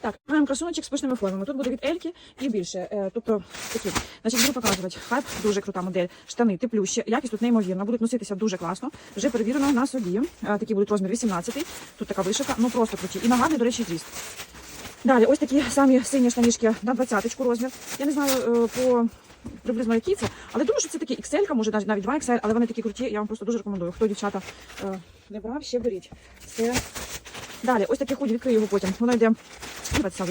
Так, маємо красуночок з пишними формами. Тут буде від Ельки і більше. Е, тобто такі. Значить, буду показувати. Хайп дуже крута модель. Штани теплющі. Якість тут неймовірна. Будуть носитися дуже класно. Вже перевірено на собі. Е, такі будуть розмір 18. Тут така вишивка, ну просто круті. І нагадний, до речі, зріст. Далі, ось такі самі сині штанішки на 20 розмір. Я не знаю е, по приблизно які це, але думаю, що це такі XL, може навіть навіть 2XL, але вони такі круті, я вам просто дуже рекомендую. Хто дівчата не брав, ще беріть. Це Далі, ось таке худі, відкрию його потім. Воно йде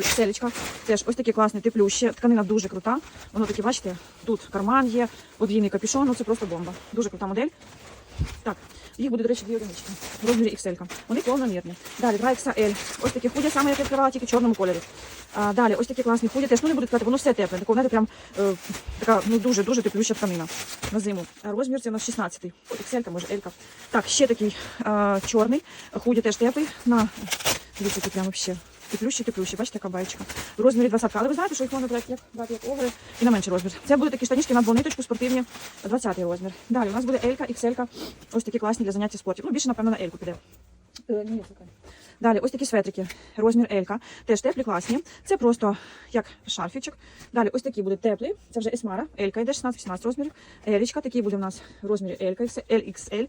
селечка. Теж ось таке класне, теплюще. Тканина дуже крута. Воно таке, бачите, тут карман є, подвійний капюшон, ну це просто бомба. Дуже крута модель. Так, їх буде, до речі, дві одинички. В розмірі XL. Вони повномірні. Далі 2XL. Ось такі худі, саме як я відкривала, тільки в чорному кольорі. А, далі, ось такі класні худі. Теж ну не буду сказати, воно все тепле. Такого, знаєте, прям е, така ну дуже дуже теплюща тканина на зиму. А розмір це у нас 16-й. XL, може, L. Так, ще такий е, чорний. Худі теж теплий. На дивіться, прямо ще. Теплющі, теплющі, бачите, яка баєчка. В розмірі 20. Але ви знаєте, що їх можна брати як, брати як огри і на менший розмір. Це будуть такі штанішки на двониточку спортивні, 20 розмір. Далі у нас буде Елька, Ікселька, ось такі класні для заняття спортів. Ну, більше, напевно, на Ельку піде. Е, ні. Далі, ось такі светрики, розмір Елька. Теж теплі, класні. Це просто як шарфічок. Далі, ось такі будуть теплі. Це вже Есмара. Елька йде 16-18 розмірів. Елічка, такий буде у нас в розмірі Елька, LXL.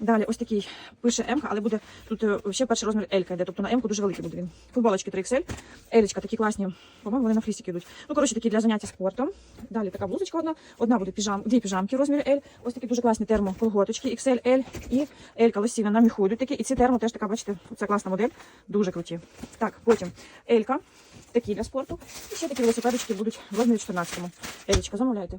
Далі, ось такий пише М, але буде тут е, ще перший розмір Елька йде. Тобто на М дуже великий буде він. Футболочки 3XL. Елічка, такі класні. По-моєму, вони на флісики йдуть. Ну, коротше, такі для заняття спортом. Далі така блузочка одна. Одна буде піжам, дві піжамки в розмірі L. Ось такі дуже класні термоколготочки XL, L і Елька лосіна на міху йдуть такі. І ці термо теж така, бачите, це класна модель. Дуже круті. Так, потім Елька, такі для спорту. І ще такі велосипедочки будуть в розмірі 14-му. Елічка, замовляйте.